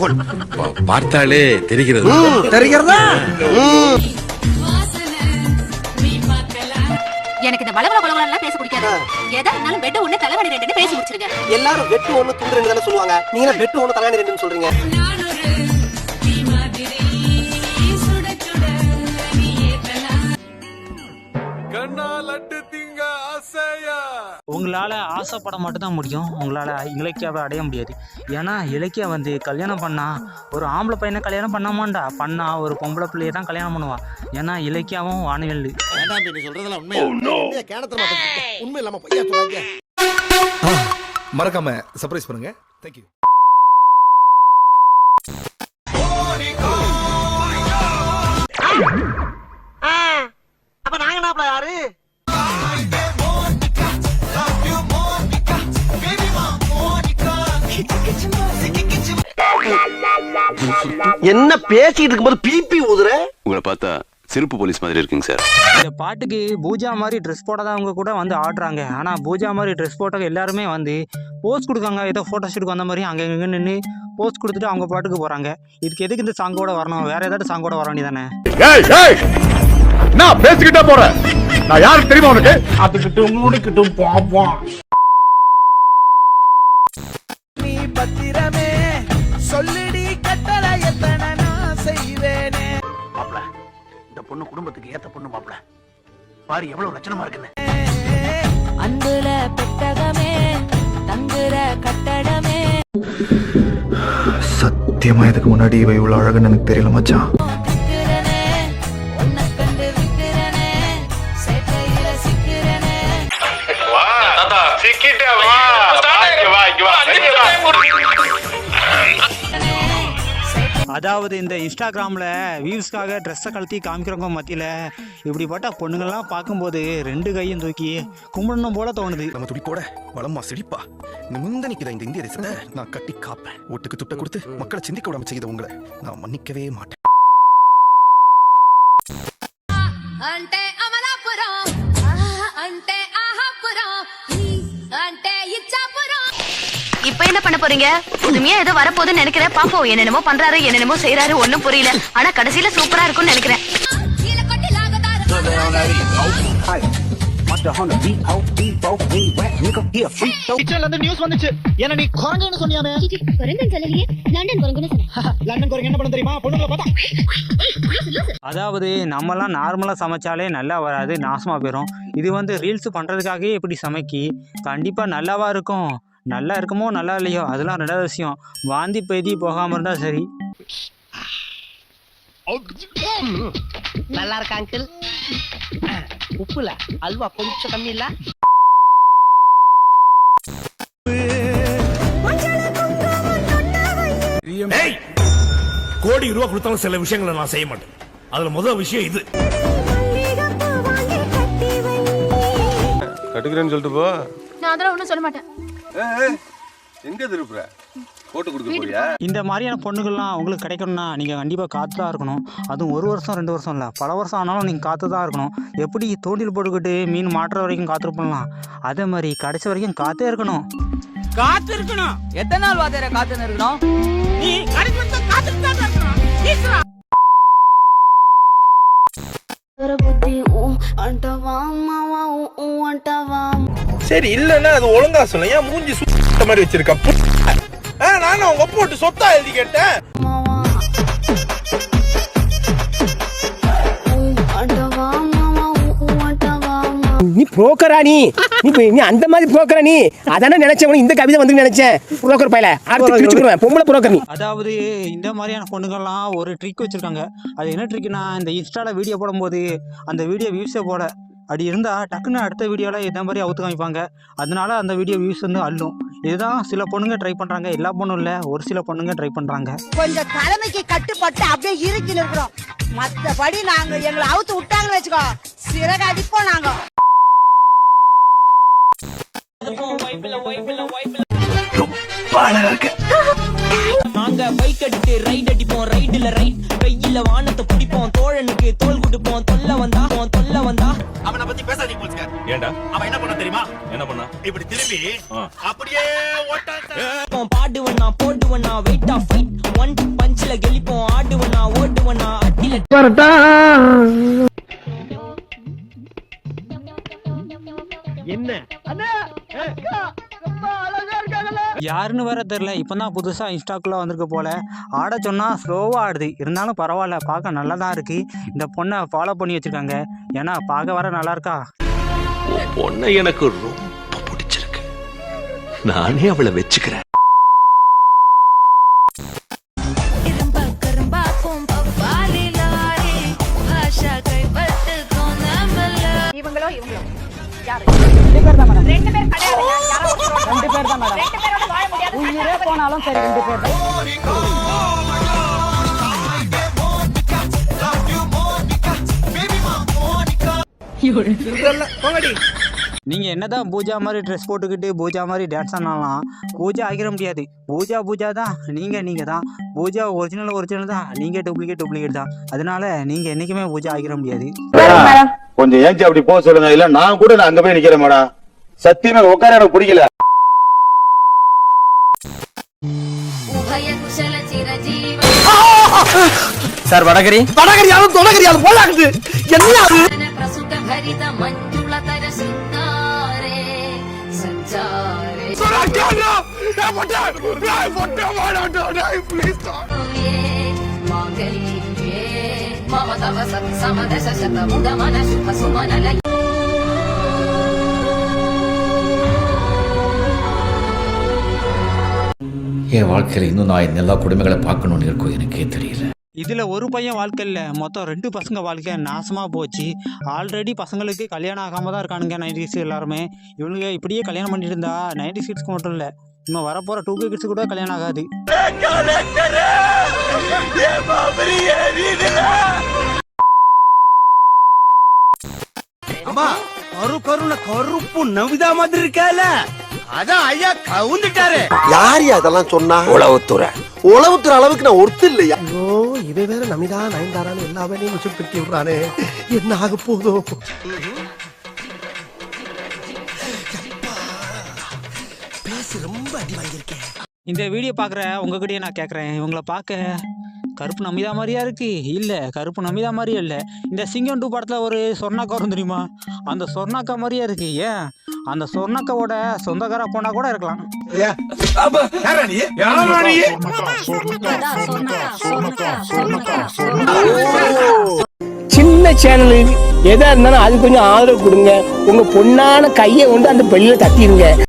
போல் பார்த்தாலே தெரிகிறது. தெரிகிறதா? எனக்கு இந்த வளவள வளவள எல்லாம் பேச பிடிக்காது. எதா இருந்தாலும் பெட் ஒண்ணு தலைவலி ரெண்டுன்னு பேசி முடிச்சிருங்க. எல்லாரும் வெட்டு ஒண்ணு துண்டு ரெண்டு தானே சொல்லுவாங்க. நீங்க வெட்டு ஒண்ணு தலையாணி ரெண்டுன்னு சொல்றீங்க. உங்களால் ஆசைப்பட மட்டும்தான் முடியும். உங்களால் இலக்கியாவை அடைய முடியாது. ஏன்னா இலக்கியா வந்து கல்யாணம் பண்ணா ஒரு ஆம்பளை பையனை கல்யாணம் பண்ணாமாண்டா? பண்ணா ஒரு பொம்பளை பிள்ளையை தான் கல்யாணம் பண்ணுவா. ஏன்னா இலக்கியாவும் வானவில் உண்மை. இல்லாம பையா சொல்றாங்க. மறக்காம சர்ப்ரைஸ் பண்ணுங்க. தேங்க்யூ அப்ப நாங்க என்ன யாரு? என்ன பேசிட்டு இருக்கும்போது பிபி ஊதுற? உங்களை பார்த்தா சிறப்பு போலீஸ் மாதிரி இருக்குங்க சார். இந்த பாட்டுக்கு பூஜா மாதிரி ட்ரெஸ் போடாதவங்க கூட வந்து ஆடுறாங்க ஆனால் பூஜா மாதிரி ட்ரெஸ் போட்டவங்க எல்லாருமே வந்து போஸ் கொடுக்காங்க. ஏதோ ஃபோட்டோ ஷூட்டுக்கு வந்த மாதிரி அங்கே இங்கே நின்று போஸ் கொடுத்துட்டு அவங்க பாட்டுக்கு போகிறாங்க இதுக்கு எதுக்கு இந்த சாங்கோட வரணும்? வேற ஏதாவது சாங்கோட வர வேண்டியதானே ஏய் ஏய்! நான் பேசிக்கிட்டே போறேன். நான் யாருக்கு தெரியுமா உனக்கு? நீ பொண்ணு குடும்பத்துக்கு ஏத்த பொண்ணு மாப்ள பாரு எவ்வளவு லட்சணமா இருக்குன்னு. அன்புல பெட்டகமே தங்குற கட்டடமே. சத்தியமா இதுக்கு முன்னாடி இவ இவ்வளவு அழகுன்னு எனக்கு தெரியல மச்சான். விக்கிறனே உன்னை கண்டு விக்கிறனே சேட்டையில சிக்கிறனே. அதாவது இந்த இன்ஸ்டாகிராமில் வியூஸ்க்காக ட்ரெஸ்ஸை கழட்டி காமிக்கிறவங்க மத்தியில் இப்படிப்பட்ட பொண்ணுங்கள்லாம் பார்க்கும்போது ரெண்டு கையும் தூக்கி கும்பிடணும் போல தோணுது. நம்ம துடிப்போட வளமா செழிப்பா. நிமிர்ந்து நிக்கிற இந்த இந்திய தேசத்தை? நான் கட்டி காப்பேன். ஒட்டுக்கு துட்ட கொடுத்து மக்களை சிந்திக்க விடாம செய்த உங்களை நான் மன்னிக்கவே மாட்டேன். என்ன பண்ண போறீங்க? புதுமையா ஏதோ வரப்போகுதுன்னு நினைக்கிறேன். பாப்போம் என்னென்னமோ பண்றாரு என்னென்னமோ செய்யறாரு ஒன்னும் புரியல. ஆனா கடைசியில சூப்பரா இருக்கும்னு நினைக்கிறேன். அதாவது நம்ம எல்லாம் நார்மலா சமைச்சாலே நல்லா வராது நாசமா போயிடும் இது வந்து ரீல்ஸ் பண்ணுறதுக்காகவே இப்படி சமைக்கி கண்டிப்பா நல்லாவா இருக்கும். நல்லா இருக்குமோ நல்லா இல்லையோ அதெல்லாம் ரெண்டாவது விஷயம். வாந்தி பேதி போகாமல் இருந்தால் சரி. நல்லா இருக்கா அங்கிள் உப்புல அல்வா கொஞ்சம் கம்மி இல்ல? கோடி ரூபா கொடுத்தாலும் சில விஷயங்களை நான் செய்ய மாட்டேன். அதுல முதல் விஷயம் இது. கட்டுக்கிறேன்னு சொல்லிட்டு போ. நான் அதெல்லாம் ஒண்ணும் சொல்ல மாட்டேன். எங்க திருப்புற? போட்டு கொடுக்க போறியா? இந்த மாதிரியான பொண்ணுகள்லாம் உங்களுக்கு கிடைக்கணும்னா நீங்கள் கண்டிப்பாக காத்து தான் இருக்கணும். அதுவும் ஒரு வருஷம் ரெண்டு வருஷம் இல்லை. பல வருஷம் ஆனாலும் நீங்கள் காத்து தான் இருக்கணும். எப்படி தூண்டில் போட்டுக்கிட்டு மீன் மாட்டுற வரைக்கும் காத்திருப்பலாம் அதே மாதிரி கடைசி வரைக்கும் காத்தே இருக்கணும். காத்து இருக்கணும் எத்தனை நாள் வாத்தியார காத்துன்னு இருக்கணும்? நீ கடைசி வரைக்கும் காத்துட்டு தான் இருக்கணும். சரி இல்லன்னா அது ஒழுங்கா சொல்ல. ஏன் மூஞ்சி சுத்த மாதிரி வச்சிருக்க? நானும் அவங்க போட்டு சொத்தா எழுதி கேட்டேன். புரோக்கரா நீ? நீ அந்த மாதிரி புரோக்கரா நீ? அதானே நினைச்சேன் இந்த கவிதை வந்து நினைச்சேன் புரோக்கர் பையல அடுத்து கிழிச்சுடுவேன் பொம்பளை புரோக்கர் நீ. அதாவது இந்த மாதிரியான பொண்ணுங்கள்லாம் ஒரு ட்ரிக் வச்சுருக்காங்க. அது என்ன ட்ரிக்னா இந்த இன்ஸ்டாவில் வீடியோ போடும்போது அந்த வீடியோ வியூஸை போட. அப்படி இருந்தால் டக்குன்னு அடுத்த வீடியோவில் இந்த மாதிரி அவுத்து காமிப்பாங்க. அதனால அந்த வீடியோ வியூஸ் வந்து அள்ளும். இதுதான் சில பொண்ணுங்க ட்ரை பண்ணுறாங்க எல்லா பொண்ணும் இல்லை ஒரு சில பொண்ணுங்க ட்ரை பண்ணுறாங்க கொஞ்சம் தலைமைக்கு கட்டுப்பட்டு அப்படியே இறுக்கி இருக்கிறோம். மத்தபடி நாங்க எங்களை அவுத்து விட்டாங்கன்னு வச்சுக்கோ. சிறகு அடிப்போம் நாங்க பைக் அடிச்சு ரைட் அடிப்போம் ரைடுல ரைட் வெயில வானத்தை பிடிப்போம் தோழனுக்கு தோல் கொடுப்போம் தொல்ல வந்தா தொல்ல வந்தா. அவனை பத்தி பேசாதீங்க போலீஸ்கார். ஏண்டா? அவன் என்ன பண்ண தெரியுமா? என்ன பண்ணா? இப்படி திரும்பி அப்படியே ஓட்டான் பாடுவனா போடுவனா வெயிட் ஆஃப் ஃபைட் ஒன் பஞ்சில கெளிப்போம் ஆடுவனா ஓடுவனா அட்டில யாருன்னு வேற தெரில இப்போ தான் புதுசாக இன்ஸ்டாக்குள்ளே வந்திருக்க போல. ஆட சொன்னால் ஸ்லோவாக ஆடுது. இருந்தாலும் பரவாயில்ல பார்க்க நல்லா தான் இருக்குது இந்த பொண்ணை ஃபாலோ பண்ணி வச்சுருக்காங்க. ஏன்னா பார்க்க வர நல்லா இருக்கா? பொண்ணை எனக்கு ரொம்ப பிடிச்சிருக்கு. நானே அவளை வச்சுக்கிறேன். போனாலும் சரி ரெண்டு பேர் தான். நீங்கள் என்னதான் பூஜா மாதிரி ட்ரெஸ் போட்டுக்கிட்டு பூஜா மாதிரி டான்ஸ் ஆனாலும் பூஜா ஆகிட முடியாது. பூஜா பூஜா தான். நீங்கள் நீங்கள் தான். பூஜா ஒரிஜினல் ஒரிஜினல் தான். நீங்கள் டூப்ளிகேட் டூப்ளிகேட் தான். அதனால நீங்கள் என்றைக்குமே பூஜா ஆகிட முடியாது. கொஞ்சம் ஏஞ்சி அப்படி போக சொல்லுங்க? இல்ல நான் கூட நான் அங்க போய் நிக்கிறேன் மேடம். சத்தியமா உட்கார எனக்கு பிடிக்கல. சார் வடகரி வடகரியாலும் தொடகரியாலும் போலாகுது என்ன அது என் வாழ்க்கையில இன்னும் நான் எல்லா குடும்பங்களை பார்க்கணும்னு இருக்கும் எனக்கே தெரியல. இதில் ஒரு பையன் வாழ்க்கையில் மொத்தம் ரெண்டு பசங்க வாழ்க்கை. நாசமாக போச்சு. ஆல்ரெடி பசங்களுக்கு கல்யாணம் ஆகாம தான் இருக்கானுங்க நைன்டிஸ் எல்லாருமே. இவனுங்க இப்படியே கல்யாணம் பண்ணிட்டு இருந்தா நைன்டி கிட்ஸ்க்கு மட்டும் இல்லை. இன்னும் வரப்போகிற டூ கே கிட்ஸ் கூட கல்யாணம் ஆகாது. அம்மா கரு கருன கருப்பு நவிதா மாதிரி இருக்கல. அதான் ஐயா கவுந்துட்டாரு. யார் அதெல்லாம் சொன்னா? உளவுத்துறை. உளவுத்துற அளவுக்கு நான் ஒருத்து இல்லையா? ஐயோ இவன் வேற நமிதா நயன்தாரான்னு எல்லா வேலையும் வச்சு பிரித்தி விடுறானே. என்ன ஆக போதோ பேசி ரொம்ப அடி வாங்கியிருக்கேன். இந்த வீடியோ பார்க்குற உங்ககிட்டயே நான் கேட்குறேன் இவங்கள பார்க்க கருப்பு நமிதா மாதிரியா இருக்கு? இல்லை கருப்பு நமிதா மாதிரியே இல்லை. இந்த சிங்கம் டூ படத்தில் ஒரு சொர்ணாக்கா வரும் தெரியுமா? அந்த சொர்ணாக்கா மாதிரியே இருக்கு ஏன்? அந்த சொர்ணாக்காவோட சொந்தக்கார பொண்ணா கூட இருக்கலாம். சின்ன சேனலு எதா இருந்தாலும் அது கொஞ்சம் ஆதரவு கொடுங்க. உங்க பொண்ணான கையை வந்து அந்த பெல்லில தட்டிடுங்க